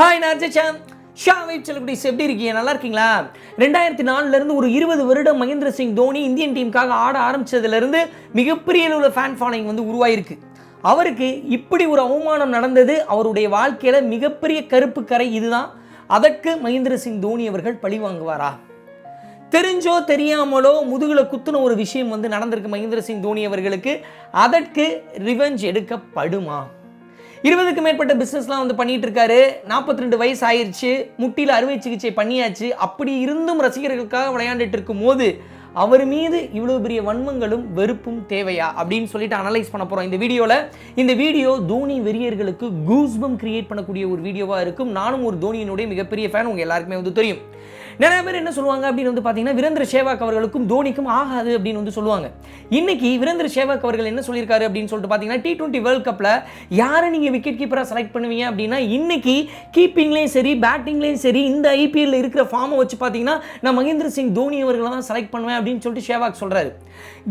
Hi நார்ஜாம் ஷா வெயிட் செலிபிரிட்டிஸ் எப்படி இருக்கீங்க? நல்லா இருக்கீங்களா? ரெண்டாயிரத்தி நாலுலேருந்து ஒரு இருபது வருடம் மகேந்திர சிங் தோனி இந்தியன் டீமுக்காக ஆட ஆரம்பித்ததுலேருந்து மிகப்பெரிய அளவில் ஃபேன் ஃபாலோயிங் வந்து உருவாயிருக்கு. அவருக்கு இப்படி ஒரு அவமானம் நடந்தது அவருடைய வாழ்க்கையில் மிகப்பெரிய கருப்பு கரை இதுதான். அதற்கு மகேந்திர சிங் தோனி அவர்கள் பழி வாங்குவாரா? தெரிஞ்சோ தெரியாமலோ முதுகில் குத்துன ஒரு விஷயம் வந்து நடந்திருக்கு மகேந்திர சிங் தோனி அவர்களுக்கு. அதற்கு ரிவெஞ்ச் எடுக்கப்படுமா? இருபதுக்கு மேற்பட்ட பிஸ்னஸ்லாம் வந்து பண்ணிட்டு இருக்காரு நாற்பத்தி ரெண்டு வயசு ஆயிருச்சு முட்டியில் அறுவை சிகிச்சை பண்ணியாச்சு. அப்படி இருந்தும் ரசிகர்களுக்காக விளையாண்டுட்டு இருக்கும் போது அவர் மீது இவ்வளோ பெரிய வன்மங்களும் வெறுப்பும் தேவையா? அப்படின்னு சொல்லிட்டு அனலைஸ் பண்ண போகிறோம் இந்த வீடியோவில் இந்த வீடியோ தோனி வெறியர்களுக்கு கூஸ்பம் கிரியேட் பண்ணக்கூடிய ஒரு வீடியோவாக இருக்கும். நானும் ஒரு தோனியினுடைய மிகப்பெரிய ஃபேன் உங்கள் எல்லாருக்குமே வந்து தெரியும். நிறைய பேர் என்ன சொல்லுவாங்க அப்படின்னு வந்து பார்த்தீங்கன்னா வீரேந்திர சேவாக் அவர்களுக்கும் தோனிக்கும் ஆகாது அப்படின்னு வந்து சொல்லுவாங்க. இன்னைக்கு வீரேந்திர சேவாக் அவர்கள் என்ன சொல்லியிருக்காரு அப்படின்னு சொல்லிட்டு பார்த்தீங்கன்னா டி டுவெண்ட்டி வேர்ல்ட் கப்பில் யாரை நீங்கள் விக்கெட் கீப்பராக செலக்ட் பண்ணுவீங்க அப்படின்னா இன்னைக்கு கீப்பிங்லேயும் சரி பேட்டிங்லேயும் சரி இந்த ஐபிஎல்ல இருக்கிற ஃபார்மை வச்சு பார்த்தீங்கன்னா நான் மகேந்திர சிங் தோனி அவர்களை தான் செலக்ட் பண்ணுவேன் அப்படின்னு சொல்லிட்டு சேவாக் சொல்கிறாரு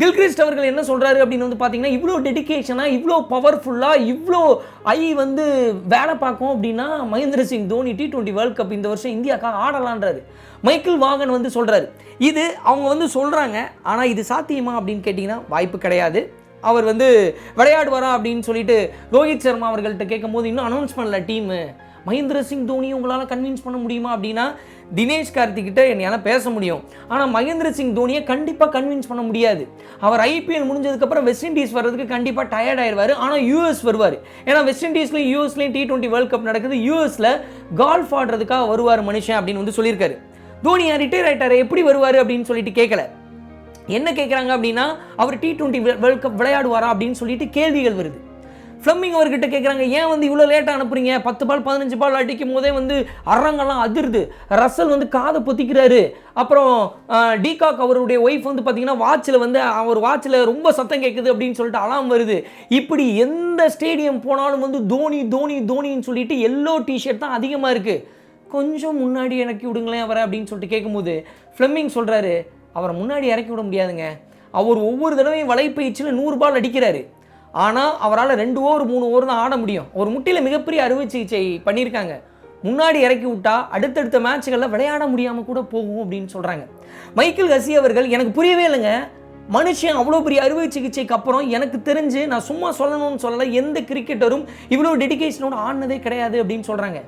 கில்கிரிஸ்ட் அவர்கள் என்ன சொல்கிறாரு அப்படின்னு வந்து பார்த்தீங்கன்னா இவ்வளோ டெடிகேஷனாக இவ்வளோ பவர்ஃபுல்லாக இவ்வளோ ஐ வந்து வேலை பார்க்கும் அப்படின்னா Mahendra Singh Dhoni T twenty world cup இந்த வருஷம் இந்தியாக்காக ஆடலான்றாரு. மைக்கேல் வாகன் வந்து சொல்கிறாரு இது அவங்க வந்து சொல்கிறாங்க ஆனால் இது சாத்தியமா அப்படின்னு கேட்டிங்கன்னா வாய்ப்பு கிடையாது. அவர் வந்து விளையாடுவாரா அப்படின்னு சொல்லிட்டு ரோஹித் சர்மா அவர்கள்ட்ட கேட்கும்போது இன்னும் அனௌன்ஸ் பண்ணல டீமு மகேந்திர சிங் தோனி உங்களால் கன்வின்ஸ் பண்ண முடியுமா அப்படின்னா தினேஷ் கார்த்திக்கிட்ட என்னையால் பேச முடியும். ஆனால் மகேந்திர சிங் தோனியை கண்டிப்பாக கன்வின்ஸ் பண்ண முடியாது. அவர் ஐபிஎல் முடிஞ்சதுக்கப்புறம் வெஸ்ட் இண்டீஸ் வர்றதுக்கு கண்டிப்பாக டயர்ட் ஆயிடுவார் ஆனால் யூஎஸ் வருவார். ஏன்னா வெஸ்ட் இண்டீஸ்லையும் யூஎஸ்லையும் டி டுவெண்ட்டி வேர்ல்ட் கப் நடக்குது. யூஎஸில் கால்ஃப் ஆடுறதுக்காக வருவார் மனுஷன் அப்படின்னு வந்து சொல்லியிருக்காரு. தோனியா ரிட்டையர் ஆயிட்டாரு எப்படி வருவார் அப்படின்னு சொல்லிட்டு கேட்கல என்ன கேட்குறாங்க அப்படின்னா அவர் டி டுவெண்ட்டி வேர்ல்ட் கப் விளையாடுவாரா அப்படின்னு சொல்லிட்டு கேள்விகள் வருது. ஃப்ளம்மிங் அவர்கிட்ட கேட்குறாங்க ஏன் வந்து இவ்வளோ லேட்டாக அனுப்புறீங்க? பத்து பால் பதினஞ்சு பால் அடிக்கும் போதே வந்து அரங்கெல்லாம் அதிருது. ரசல் வந்து காதை பொத்திக்கிறாரு. அப்புறம் டிகாக் அவருடைய ஒய்ஃப் வந்து பார்த்தீங்கன்னா வாட்சில் வந்து அவர் வாட்சில் ரொம்ப சத்தம் கேட்குது அப்படின்னு சொல்லிட்டு அலாம் வருது. இப்படி எந்த ஸ்டேடியம் போனாலும் வந்து தோனி தோனி தோனின்னு சொல்லிட்டு எல்லோ டிஷர்ட் தான் அதிகமாக இருக்குது கொஞ்சம் முன்னாடி இறக்கி விடுங்களேன் அவரை அப்படின்னு சொல்லிட்டு கேட்கும்போது ஃப்ளெமிங் சொல்கிறாரு அவரை முன்னாடி இறக்கி விட முடியாதுங்க. அவர் ஒவ்வொரு தடவையும் வலைப்பயிற்சியில் நூறு பால் அடிக்கிறாரு. ஆனால் அவரால் ரெண்டு ஓவர் மூணு ஓவர் தான் ஆட முடியும். ஒரு முட்டியில் மிகப்பெரிய அறுவை சிகிச்சை பண்ணியிருக்காங்க. முன்னாடி இறக்கி விட்டா அடுத்தடுத்த மேட்ச்களில் விளையாட முடியாமல் கூட போகும் அப்படின்னு சொல்கிறாங்க மைக்கேல் ஹசி அவர்கள் எனக்கு புரியவே இல்லைங்க. மனுஷன் அவ்வளோ பெரிய அறுவை சிகிச்சைக்கு அப்புறம் எனக்கு தெரிஞ்சு நான் சும்மா சொல்லணும்னு சொல்லலை எந்த கிரிக்கெட்டரும் இவ்வளோ டெடிக்கேஷனோட ஆடினதே கிடையாது அப்படின்னு சொல்கிறாங்க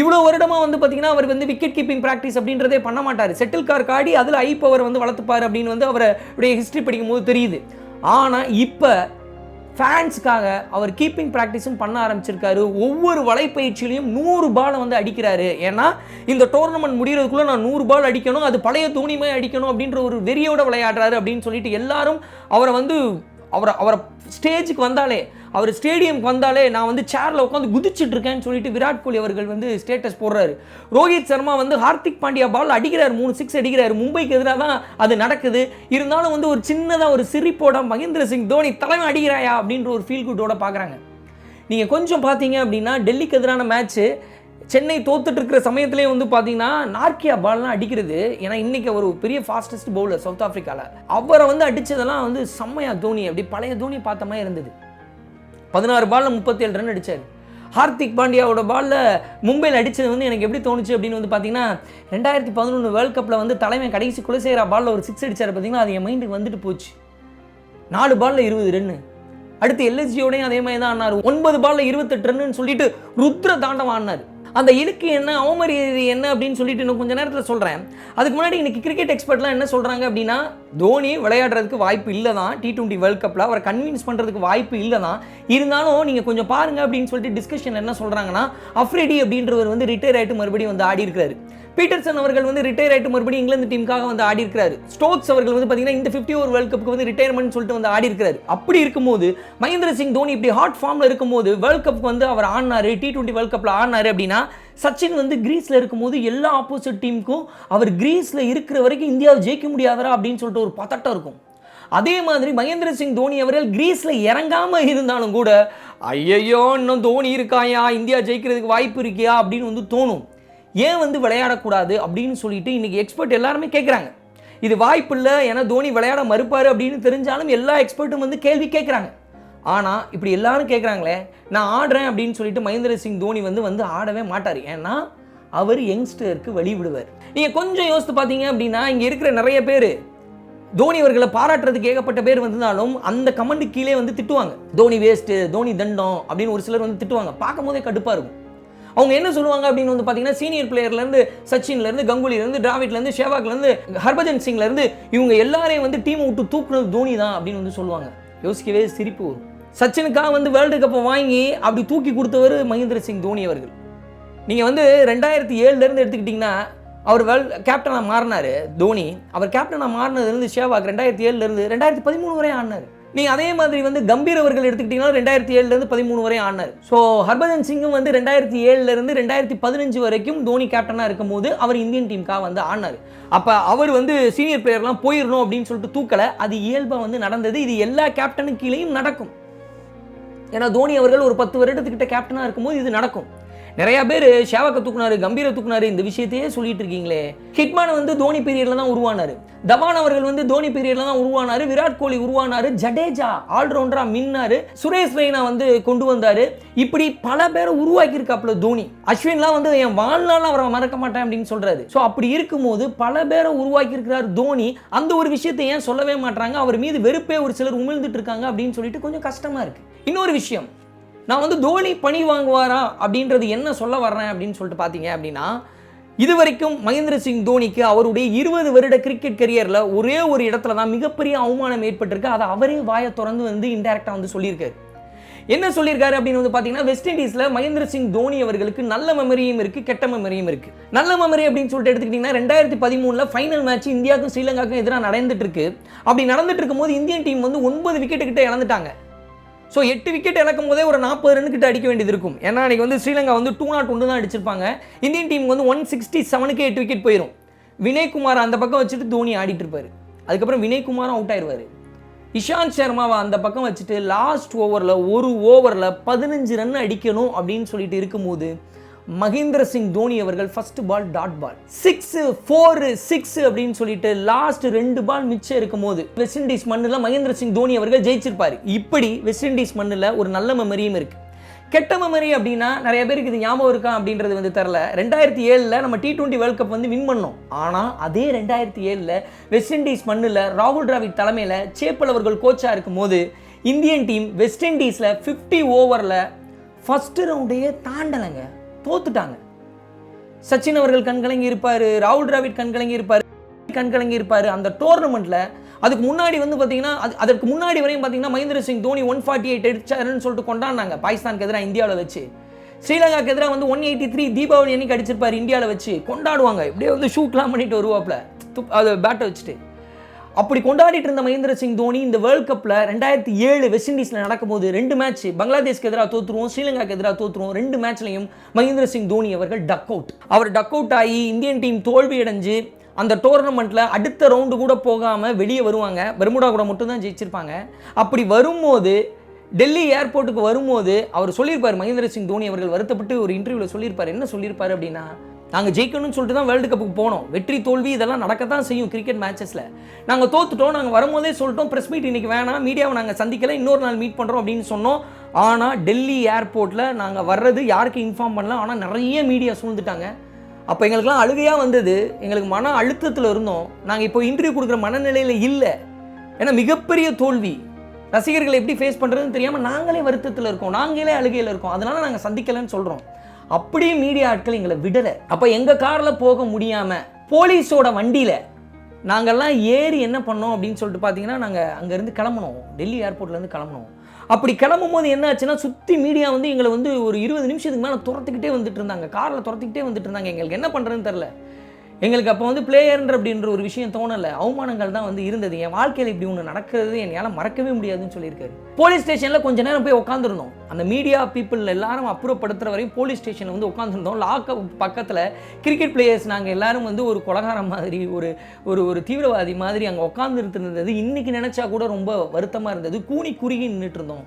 இவ்வளோ வருடமாக வந்து பார்த்தீங்கன்னா அவர் வந்து விக்கெட் கீப்பிங் ப்ராக்டிஸ் அப்படின்றதே பண்ண மாட்டார். செட்டில் கார் காடி அதில் ஐ பவர் வந்து வளர்த்துப்பார் அப்படின்னு வந்து அவருடைய ஹிஸ்ட்ரி படிக்கும்போது தெரியுது. ஆனால் இப்போ ஃபேன்ஸுக்காக அவர் கீப்பிங் ப்ராக்டிஸும் பண்ண ஆரம்பிச்சிருக்காரு. ஒவ்வொரு வலைப்பயிற்சியிலையும் நூறு பாலை வந்து அடிக்கிறாரு. ஏன்னா இந்த டோர்னமெண்ட் முடிகிறதுக்குள்ளே நான் நூறு பால் அடிக்கணும் அது பழைய தூணிமே அடிக்கணும் அப்படின்ற ஒரு வெறியோட விளையாடுறாரு அப்படின்னு சொல்லிட்டு எல்லாரும் அவரை வந்து அவரை அவரை ஸ்டேஜுக்கு வந்தாலே அவர் ஸ்டேடியம்க்கு வந்தாலே நான் வந்து சேரில் உட்காந்து குதிச்சுட்டு இருக்கேன்னு சொல்லிட்டு விராட் கோலி அவர்கள் வந்து ஸ்டேட்டஸ் போடுறாரு. ரோஹித் சர்மா வந்து ஹார்திக் பாண்டியா பால் அடிக்கிறார் மூணு சிக்ஸ் அடிக்கிறார். மும்பைக்கு எதிராக தான் அது நடக்குது. இருந்தாலும் வந்து ஒரு சின்னதாக ஒரு சிரிப்போட மகேந்திர சிங் தோனி தலைமை அடிக்கிறாயா அப்படின்ற ஒரு ஃபீல் குட்டோட பார்க்குறாங்க நீங்கள் கொஞ்சம் பார்த்தீங்க அப்படின்னா டெல்லிக்கு எதிரான மேட்ச்சு சென்னை தோத்துட்டு இருக்கிற சமயத்திலே வந்து பார்த்தீங்கன்னா நார்க்கியா பால்லாம் அடிக்கிறது. ஏன்னா இன்னைக்கு ஒரு பெரிய ஃபாஸ்டஸ்ட் பவுலர் சவுத் ஆஃப்ரிக்காவில் அவரை வந்து அடித்ததெல்லாம் வந்து செம்மையா தோனி. அப்படி பழைய தோனி பார்த்த மாதிரி இருந்தது. பதினாறு பாலில் முப்பத்தேழு ரன் அடித்தார் ஹார்திக் பாண்டியாவோட பாலில் மும்பையில் அடித்தது வந்து எனக்கு எப்படி தோணுச்சு அப்படின்னு வந்து பார்த்தீங்கன்னா ரெண்டாயிரத்தி பதினொன்று வேர்ல்ட் கப்பில் வந்து தலைமை கடைசி குலசேகரா பாலில் ஒரு சிக்ஸ் அடிச்சார் பார்த்தீங்கன்னா அது என் மைண்டுக்கு வந்துட்டு போச்சு. நாலு பாலில் இருபது ரன்னு அடுத்து எல்எஸ்ஜியோடையும் அதே மாதிரி தான் ஆனார். ஒன்பது பாலில் இருபத்தெட்டு ரன்னு சொல்லிட்டு ருத்ர தாண்டவம் ஆடினார். அந்த இலக்கு என்ன அவமரியாதை என்ன அப்படின்னு சொல்லிட்டு இன்னும் கொஞ்சம் நேரத்தில் சொல்கிறேன் அதுக்கு முன்னாடி இன்னைக்கு கிரிக்கெட் எக்ஸ்பர்ட்லாம் என்ன சொல்கிறாங்க அப்படின்னா தோனி விளையாடுறதுக்கு வாய்ப்பு இல்லை தான் டி டுவெண்ட்டி வேர்ல்ட் கப்பில் அவரை கன்வின்ஸ் பண்ணுறதுக்கு வாய்ப்பு இல்லை தான் இருந்தாலும் நீங்கள் கொஞ்சம் பாருங்க அப்படின்னு சொல்லிட்டு டிஸ்கஷன் என்ன சொல்கிறாங்கன்னா அஃப்ரெடி அப்படின்றவர் வந்து ரிட்டையர் ஆகிட்டு மறுபடியும் வந்து ஆடி இருக்கிறாரு. பீட்டர்சன் அவர்கள் வந்து ரிட்டையர் ஆகிட்டு மறுபடியும் இங்கிலாந்து டீமுக்காக வந்து ஆடி இருக்கிறாரு. ஸ்டோக்ஸ் அவர்கள் வந்து பார்த்தீங்கன்னா இந்த ஃபிஃப்டி ஓவர் வேர்ல்ட் கப்புக்கு வந்து ரிட்டையர்மெண்ட் சொல்லிட்டு வந்து ஆடி இருக்கிறாரு. அப்படி இருக்கும்போது மகேந்திர சிங் தோனி இப்படி ஹாட் ஃபார்மில் இருக்கும்போது வேர்ல்ட் கப்புக்கு வந்து அவர் ஆடினார் டி டுவெண்ட்டி வேர்ல்ட் கப்பில் ஆடினாரு அப்படின்னா சச்சின் வந்து கிரீஸில் இருக்கும்போது எல்லா ஆப்போசிட் டீமுக்கும் அவர் கிரீஸில் இருக்கிற வரைக்கும் இந்தியாவை ஜெயிக்க முடியாதரா அப்படின்னு சொல்லிட்டு ஒரு பதட்டம் இருக்கும். அதே மாதிரி மகேந்திர சிங் தோனி அவர்கள் கிரீஸில் இறங்காமல் இருந்தாலும் கூட ஐயையோ இன்னும் தோனி இருக்காயா? இந்தியா ஜெயிக்கிறதுக்கு வாய்ப்பு இருக்கியா? அப்படின்னு வந்து தோணும். ஏன் வந்து விளையாடக்கூடாது அப்படின்னு சொல்லிட்டு இன்னைக்கு எக்ஸ்பர்ட் எல்லாருமே கேட்குறாங்க இது வாய்ப்பு இல்லை ஏன்னா தோனி விளையாட மறுப்பார் அப்படின்னு தெரிஞ்சாலும் எல்லா எக்ஸ்பர்ட்டும் வந்து கேள்வி கேட்குறாங்க ஆனால் இப்படி எல்லாரும் கேட்குறாங்களே நான் ஆடுறேன் அப்படின்னு சொல்லிட்டு மகேந்திர சிங் தோனி வந்து வந்து ஆடவே மாட்டார். ஏன்னா அவர் யங்ஸ்டருக்கு வழி விடுவார். நீங்கள் கொஞ்சம் யோசித்து பார்த்தீங்க அப்படின்னா இங்கே இருக்கிற நிறைய பேர் தோனி அவர்களை பாராட்டுறதுக்கு ஏகப்பட்ட பேர் வந்திருந்தாலும் அந்த கமெண்ட் கீழே வந்து திட்டுவாங்க. தோனி வேஸ்ட்டு தோனி தண்டம் அப்படின்னு ஒரு சிலர் வந்து திட்டுவாங்க. பார்க்கும் போதே கடுப்பாக இருக்கும். அவங்க என்ன சொல்லுவாங்க அப்படின்னு வந்து பார்த்தீங்கன்னா சீனியர் பிளேயர்லேருந்து சச்சின்லேருந்து கங்குலிலேருந்து டிராவிட்லேருந்து ஷேவாக்லேருந்து ஹர்பஜன் சிங்லேருந்து இவங்க எல்லாரையும் வந்து டீமை விட்டு தூக்குனது தோனி தான் அப்படின்னு வந்து சொல்லுவாங்க. யோசிக்கவே சிரிப்பு வரும். சச்சினுக்காக வந்து வேர்ல்டு கப்பை வாங்கி அப்படி தூக்கி கொடுத்தவர் மகேந்திர சிங் தோனி அவர்கள். நீங்கள் வந்து ரெண்டாயிரத்தி ஏழுலேருந்து எடுத்துக்கிட்டிங்கன்னா அவர் வேர்ல்ட் கேப்டனாக மாறினார் தோனி. அவர் கேப்டனாக மாறினதுலேருந்து ஷேவாக் ரெண்டாயிரத்தி ஏழுலேருந்து ரெண்டாயிரத்தி பதிமூணு வரை ஆடினார். நீங்கள் அதே மாதிரி வந்து கம்பீர் அவர்கள் எடுத்துக்கிட்டிங்கன்னா ரெண்டாயிரத்தி ஏழுலேருந்து பதிமூணு வரை ஆடினார் ஸோ ஹர்பஜன் சிங்கும் வந்து ரெண்டாயிரத்தி ஏழுலேருந்து ரெண்டாயிரத்தி பதினஞ்சு வரைக்கும் தோனி கேப்டனாக இருக்கும்போது அவர் இந்தியன் டீமுக்காக வந்து ஆடினார் அப்போ அவர் வந்து சீனியர் பிளேயர்லாம் போயிடணும் அப்படின்னு சொல்லிட்டு தூக்கலை. அது இயல்பாக வந்து நடந்தது. இது எல்லா கேப்டனுக்கு கீழேயும் நடக்கும். ஏன்னா தோனி அவர்கள் ஒரு பத்து வருடத்துக்கிட்ட கேப்டனாக இருக்கும்போது இது நடக்கும். நிறைய பேர் ஷேவாக்க தூக்குனாரு கம்பீர தூக்குனாரு இந்த விஷயத்தையே சொல்லிட்டு இருக்கீங்களே. ஹிட்மான் வந்து தோனி பீரியட்ல தான் உருவானாரு. தவான் அவர்கள் வந்து தோனி பீரியட்ல தான் உருவானாரு. விராட் கோலி உருவானாரு. ஜடேஜா ஆல்ரவுண்டரா மின்னாரு. சுரேஷ் ரெய்னா வந்து கொண்டு வந்தாரு. இப்படி பல பேரை உருவாக்கியிருக்காப்புல தோனி. அஸ்வின்லாம் வந்து என் வாழ்நாள் அவரை மறக்க மாட்டேன் அப்படின்னு சொல்றாரு. ஸோ அப்படி இருக்கும்போது பல பேரை உருவாக்கி இருக்கிறார் தோனி. அந்த ஒரு விஷயத்தை ஏன் சொல்லவே மாட்டாங்க அவர் மீது வெறுப்பே ஒரு சிலர் உமிழ்ந்துட்டு இருக்காங்க அப்படின்னு சொல்லிட்டு கொஞ்சம் கஷ்டமா இருக்கு. இன்னொரு விஷயம். நான் வந்து தோனி பணி வாங்குவாரா அப்படின்றது என்ன சொல்ல வர்றேன் அப்படின்னு சொல்லிட்டு பார்த்தீங்க அப்படின்னா இதுவரைக்கும் மகேந்திர சிங் தோனிக்கு அவருடைய இருபது வருட கிரிக்கெட் கரியரில் ஒரே ஒரு இடத்துல தான் மிகப்பெரிய அவமானம் ஏற்பட்டிருக்கு. அதை அவரே வாயை திறந்து வந்து இன்டெரக்டாக வந்து சொல்லியிருக்காரு. என்ன சொல்லியிருக்காரு அப்படின்னு வந்து பார்த்தீங்கன்னா வெஸ்ட் இண்டீஸில் மகேந்திர சிங் தோனி அவர்களுக்கு நல்ல மெமரியும் இருக்குது கெட்ட மெமரியும் இருக்குது நல்ல மெமரி அப்படின்னு சொல்லிட்டு எடுத்துக்கிட்டிங்கன்னா ரெண்டாயிரத்தி பதிமூணில் ஃபைனல் மேட்ச் இந்தியாவுக்கும் ஸ்ரீலங்காக்கும் எதிராக நடந்துட்டு இருக்கு. அப்படி நடந்துட்டு இருக்கும்போது இந்தியன் டீம் வந்து ஒன்பது விக்கெட்டு கிட்ட இழந்துட்டாங்க. ஸோ எட்டு விக்கெட் இழக்கும் போதே ஒரு நாற்பது ரன் அடிக்க வேண்டியது இருக்கும். ஏன்னா அன்றைக்கி வந்து ஸ்ரீலங்கா வந்து டூ நாட் ஒன்று தான் அடிச்சிருப்பாங்க. இந்தியன் டீம் வந்து ஒன் சிக்ஸ்டி செவனுக்கு எட்டு விக்கெட் போயிடும் வினய்குமார் அந்த பக்கம் வச்சுட்டு தோனி ஆடிட்டு இருப்பார். அதுக்கப்புறம் வினய்குமாரும் அவுட் ஆயிடுவார். இஷாந்த் சர்மாவை அந்த பக்கம் வச்சுட்டு லாஸ்ட் ஓவரில் ஒரு ஓவரில் பதினஞ்சு ரன் அடிக்கணும் அப்படின்னு சொல்லிட்டு இருக்கும்போது மகேந்திர சிங் தோனி அவர்கள் first ball dot ball six four six அப்படின்னு சொல்லிட்டு லாஸ்ட் ரெண்டு பால் மிச்சம் இருக்கும்போது வெஸ்ட் இண்டீஸ் மண்ணில் மகேந்திர சிங் தோனி அவர்கள் ஜெயிச்சிருப்பாரு. இப்படி வெஸ்ட் இண்டீஸ் மண்ணில் ஒரு நல்ல மெமரியும் இருக்கு. கெட்ட மெமரி அப்படின்னா நிறைய பேருக்கு இது ஞாபகம் இருக்கா அப்படின்றது வந்து தெரில ரெண்டாயிரத்தி ஏழில் நம்ம டி டுவெண்ட்டி வேர்ல்ட் கப் வந்து வின் பண்ணோம். ஆனால் அதே ரெண்டாயிரத்தி ஏழில் வெஸ்ட் இண்டீஸ் மண்ணில் ராகுல் டிராவிட் தலைமையில் சேப்பல் அவர்கள் கோச்சாக இருக்கும்போது இந்தியன் டீம் வெஸ்ட் இண்டீஸில் ஃபிஃப்டி ஓவரில் ஃபஸ்ட்டு ரவுண்டையே தாண்டலைங்க. தோத்துட்டாங்க. சச்சின் அவர்கள் கண்கலங்கி இருப்பார் ராகுல் டிராவிட் கண்கலங்கி இருப்பார் கண்கலங்கி இருப்பார். அந்த டோர்னமெண்ட்டில் அதுக்கு முன்னாடி வந்து பார்த்தீங்கன்னா அது அதற்கு முன்னாடி வரையும் பார்த்தீங்கன்னா Mahendra Singh Dhoni one forty eight அடிச்சாருன்னு சொல்லிட்டு கொண்டாடினாங்க. பாகிஸ்தானுக்கு எதிராக இந்தியாவில் வச்சு. ஸ்ரீலங்காக்கு எதிராக வந்து ஒன் எயிட்டி த்ரீ தீபாவளி அன்னைக்கு அடிச்சிருப்பார் இந்தியாவில் வச்சு. கொண்டாடுவாங்க. இப்படியே வந்து ஷூட்லாம் பண்ணிட்டு வருவாப்ல துப் அது பேட்டை வச்சுட்டு. அப்படி கொண்டாடிட்டு இருந்த மகேந்திர சிங் தோனி இந்த வேர்ல்ட் கப்பில் ரெண்டாயிரத்தி ஏழு வெஸ்ட் இண்டீஸில் நடக்கும்போது ரெண்டு மேட்ச் பங்களாதேஷ்க்கு எதிராக தோற்றுருவோம் ஸ்ரீலங்காக்கு எதிராக தோற்றுருவோம் ரெண்டு மேட்ச்லையும் மகேந்திர சிங் தோனி அவர்கள் டக் அவுட் அவர் டக் அவுட் ஆகி இந்தியன் டீம் தோல்வியடைஞ்சு அந்த டோர்னமெண்ட்டில் அடுத்த ரவுண்டு கூட போகாமல் வெளியே வருவாங்க. பெர்முடா கூட மட்டும்தான் ஜெயிச்சிருப்பாங்க. அப்படி வரும்போது டெல்லி ஏர்போர்ட்டுக்கு வரும்போது அவர் சொல்லியிருப்பார் மகேந்திர சிங் தோனி அவர்கள் வருத்தப்பட்டு ஒரு இன்டர்வியூவில் சொல்லியிருப்பார். என்ன சொல்லியிருப்பார் அப்படின்னா நாங்கள் ஜெயிக்கணும்னு சொல்லிட்டு தான் வேர்ல்டு கப்புக்கு போனோம். வெற்றி தோல்வி இதெல்லாம் நடக்கத்தான் செய்யும் கிரிக்கெட் மேட்சஸில் நாங்கள் தோத்துட்டோம் நாங்கள் வரும்போதே சொல்லிட்டோம் ப்ரெஸ் மீட் இன்னைக்கு வேணாம் மீடியாவை நாங்கள் சந்திக்கலை இன்னொரு நாள் மீட் பண்ணுறோம் அப்படின்னு சொன்னோம். ஆனால் டெல்லி ஏர்போர்ட்டில் நாங்கள் வர்றது யாருக்கு இன்ஃபார்ம் பண்ணல ஆனால் நிறைய மீடியா சூழ்ந்துட்டாங்க. அப்போ எங்களுக்குலாம் அழுகையாக வந்தது. எங்களுக்கு மன அழுத்தத்தில் இருந்தோம். நாங்கள் இப்போ இன்டர்வியூ கொடுக்குற மனநிலையில் இல்லை. ஏன்னா மிகப்பெரிய தோல்வி. ரசிகர்களை எப்படி ஃபேஸ் பண்ணுறதுன்னு தெரியாமல் நாங்களே வருத்தத்தில் இருக்கோம். நாங்களே அழுகையில் இருக்கோம். அதனால நாங்கள் சந்திக்கலைன்னு சொல்கிறோம் அப்படியே மீடியா ஆட்கள் எங்களை விடலை. அப்போ எங்கள் காரில் போக முடியாமல் போலீஸோட வண்டியில் நாங்கள்லாம் ஏறி என்ன பண்ணோம் அப்படின்னு சொல்லிட்டு பார்த்தீங்கன்னா நாங்கள் அங்கேருந்து கிளம்பணும் டெல்லி ஏர்போர்ட்லேருந்து கிளம்பணும் அப்படி கிளம்பும் போது என்ன ஆச்சுன்னா சுற்றி மீடியா வந்து எங்களை வந்து ஒரு இருபது நிமிஷத்துக்கு மேலே துரத்துக்கிட்டே வந்துட்டு இருந்தாங்க. காரில் துரத்துக்கிட்டே வந்துட்டு இருந்தாங்க. எங்களுக்கு என்ன பண்ணுறதுன்னு தெரில எங்களுக்கு அப்போ வந்து பிளேயர்ன்ற அப்படின்ற ஒரு விஷயம் தோணலை. அவமானங்கள் தான் வந்து இருந்தது. என் வாழ்க்கையில் இப்படி ஒன்று நடக்கிறது என்னால் மறக்கவே முடியாதுன்னு சொல்லியிருக்காரு. போலீஸ் ஸ்டேஷனில் கொஞ்ச நேரம் போய் உட்காந்துருந்தோம் அந்த மீடியா பீப்புள் எல்லாரும் அப்புறப்படுத்துகிற வரையும் போலீஸ் ஸ்டேஷனில் வந்து உட்காந்துருந்தோம் லாக் பக்கத்தில் கிரிக்கெட் பிளேயர்ஸ் நாங்கள் எல்லாரும் வந்து ஒரு கொலகாரம் மாதிரி ஒரு ஒரு ஒரு தீவிரவாதி மாதிரி அங்கே உட்காந்துருந்துருந்தது இன்றைக்கி நினச்சா கூட ரொம்ப வருத்தமாக இருந்தது. கூனி குறுகி நின்றுட்டு இருந்தோம்.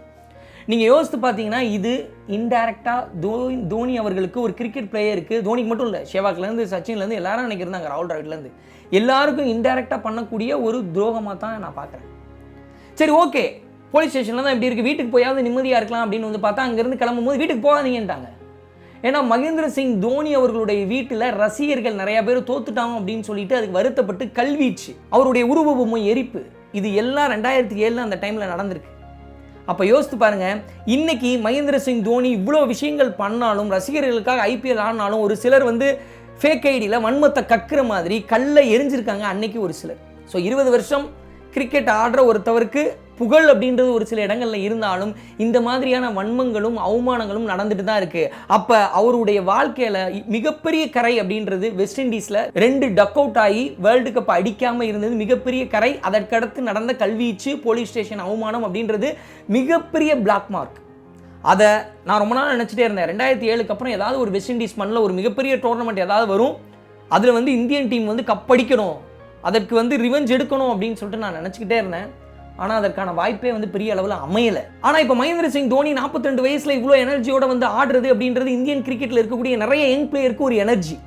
நீங்கள் யோசித்து பார்த்தீங்கன்னா இது இன்டைரக்டாக தோனி தோனி அவர்களுக்கு ஒரு கிரிக்கெட் பிளேயருக்கு தோனிக்கு மட்டும் இல்லை ஷேவாக்லேருந்து சச்சின்லேருந்து எல்லாரும் அன்றைக்கி இருந்தாங்க ராகுல் டிராவிட்லேருந்து. எல்லாருக்கும் இன்டைரக்டாக பண்ணக்கூடிய ஒரு துரோகமாக தான் நான் பார்க்குறேன். சரி ஓகே போலீஸ் ஸ்டேஷனில் தான் இப்படி இருக்குது வீட்டுக்கு போயாவது நிம்மதியாக இருக்கலாம் அப்படின்னு வந்து பார்த்தா அங்கேருந்து கிளம்பும்போது வீட்டுக்கு போகாதீங்கன்ட்டாங்க. ஏன்னா மகேந்திர சிங் தோனி அவர்களுடைய வீட்டில் ரசிகர்கள் நிறைய பேர் தோத்துட்டாங்க அப்படின்னு சொல்லிட்டு அதுக்கு வருத்தப்பட்டு கல்வீச்சு. அவருடைய உருவ எரிப்பு. இது எல்லாம் ரெண்டாயிரத்தி ஏழில் அந்த டைமில் நடந்திருக்கு. அப்போ யோசித்து பாருங்கள் இன்றைக்கி மகேந்திர சிங் தோனி இவ்வளோ விஷயங்கள் பண்ணாலும் ரசிகர்களுக்காக ஐபிஎல் ஆடினாலும் ஒரு சிலர் வந்து ஃபேக் ஐடியில் வன்மத்தை கக்குற மாதிரி கல்லை எரிஞ்சிருக்காங்க அன்னைக்கு ஒரு சிலர். ஸோ இருபது வருஷம் கிரிக்கெட் ஆடுற ஒருத்தவருக்கு புகழ் அப்படின்றது ஒரு சில இடங்களில் இருந்தாலும் இந்த மாதிரியான வன்மங்களும் அவமானங்களும் நடந்துட்டு தான் இருக்கு. அப்போ அவருடைய வாழ்க்கையில மிகப்பெரிய கரை அப்படின்றது வெஸ்ட் இண்டீஸ்ல ரெண்டு டக் அவுட் ஆகி வேர்ல்டு கப் அடிக்காம இருந்தது மிகப்பெரிய கரை. அதற்கடுத்து நடந்த கல்வீச்சு போலீஸ் ஸ்டேஷன் அவமானம் அப்படின்றது மிகப்பெரிய பிளாக் மார்க் அதை நான் ரொம்ப நாள் நினச்சிட்டே இருந்தேன். ரெண்டாயிரத்தி ஏழுக்கு அப்புறம் ஏதாவது ஒரு வெஸ்ட் இண்டீஸ் மண்ணில் ஒரு மிகப்பெரிய டோர்னமெண்ட் ஏதாவது வரும் அதில் வந்து இந்தியன் டீம் வந்து கப் அடிக்கணும் அதற்கு வந்து ரிவெஞ்ச் எடுக்கணும் அப்படின்னு சொல்லிட்டு நான் நினச்சிக்கிட்டே இருந்தேன். ஆனால் அதற்கான வாய்ப்பே வந்து பெரிய அளவில் அமையலை. ஆனால் இப்போ மகேந்திர சிங் தோனி 42 ரெண்டு வயசில் இவ்வளோ எனர்ஜியோட வந்து ஆடுறது அப்படின்றது இந்தியன் கிரிக்கெட்டில் இருக்கக்கூடிய நிறைய யங் பிளேயருக்கு ஒரு எனர்ஜி.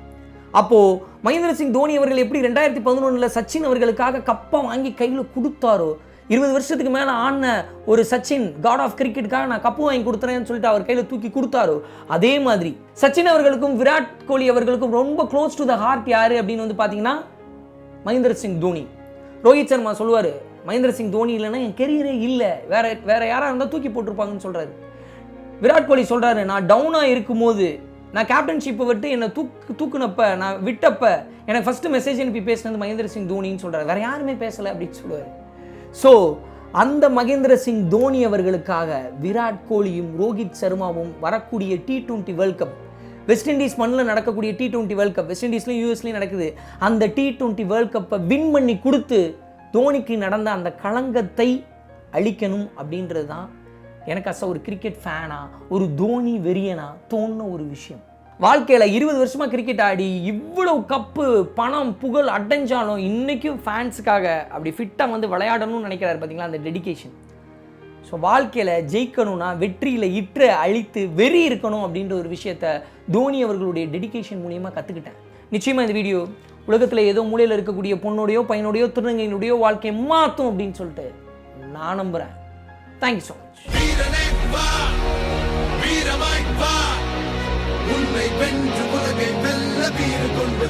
அப்போது மகேந்திர சிங் தோனி அவர்கள் எப்படி ரெண்டாயிரத்தி பதினொன்றில் சச்சின் அவர்களுக்காக கப்பை வாங்கி கையில் கொடுத்தாரோ இருபது வருஷத்துக்கு மேலே ஆடின ஒரு சச்சின் காட் ஆஃப் கிரிக்கெட்டுக்காக நான் கப்பு வாங்கி கொடுத்துறேன்னு சொல்லிட்டு அவர் கையில் தூக்கி கொடுத்தாரோ அதே மாதிரி சச்சின் அவர்களுக்கும் விராட் கோலி அவர்களுக்கும் ரொம்ப க்ளோஸ் டு த ஹார்ட் யார் அப்படின்னு வந்து பார்த்தீங்கன்னா மகேந்திர சிங் தோனி. ரோஹித் சர்மா சொல்லுவார் மகேந்திர சிங் தோனி இல்லைன்னா என் கெரியரே இல்லை. வேற வேற யாராக இருந்தால் தூக்கி போட்டிருப்பாங்கன்னு சொல்கிறாரு விராட் கோலி சொல்கிறாரு நான் டவுனாக இருக்கும்போது நான் கேப்டன்ஷிப்பை விட்டு என்னை தூக்கு தூக்குனப்ப நான் விட்டப்ப எனக்கு ஃபஸ்ட்டு மெசேஜ் அனுப்பி பேசினது மகேந்திர சிங் தோனின்னு சொல்கிறார் வேற யாருமே பேசலை அப்படின்னு சொல்லுவார். ஸோ அந்த மகேந்திர சிங் தோனி அவர்களுக்காக விராட் கோலியும் ரோஹித் சர்மாவும் வரக்கூடிய T twenty world cup West Indies மண்ணில் நடக்கக்கூடிய T twenty world cup West இண்டீஸ்லையும் யூஎஸ்லையும் நடக்குது. அந்த டி டுவெண்ட்டி வேர்ல்ட் கப்பை வின் பண்ணி கொடுத்து தோனிக்கு நடந்த அந்த களங்கத்தை அழிக்கணும் அப்படின்றது தான் எனக்கு அச ஒரு கிரிக்கெட் ஃபேனா ஒரு தோனி வெறியனா தோணுன ஒரு விஷயம். வாழ்க்கையில் இருபது வருஷமாக கிரிக்கெட் ஆடி இவ்வளோ கப்பு பணம் புகழ் அடைஞ்சாலும் இன்றைக்கும் ஃபேன்ஸுக்காக அப்படி ஃபிட்டாக வந்து விளையாடணும்னு நினைக்கிறாரு பார்த்தீங்களா அந்த டெடிகேஷன் ஸோ வாழ்க்கையில் ஜெயிக்கணும்னா வெற்றியில் இற்று அழித்து வெறி இருக்கணும் அப்படின்ற ஒரு விஷயத்த தோனி அவர்களுடைய டெடிகேஷன் மூலியமாக கற்றுக்கிட்டேன் நிச்சயமாக இந்த வீடியோ உலகத்தில் ஏதோ மூலையில் இருக்கக்கூடிய பொண்ணுடையோ பையனுடையோ திருநங்கையினுடையோ வாழ்க்கையை மாற்றும் அப்படின்னு சொல்லிட்டு நான் நம்புகிறேன் தேங்க்யூ ஸோ மச் உன்னை வென்று உலகை வெல்ல வீறு கொண்டு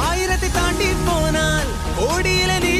ஆயிரத்தை தாண்டி போனால் கோடியில நீதான்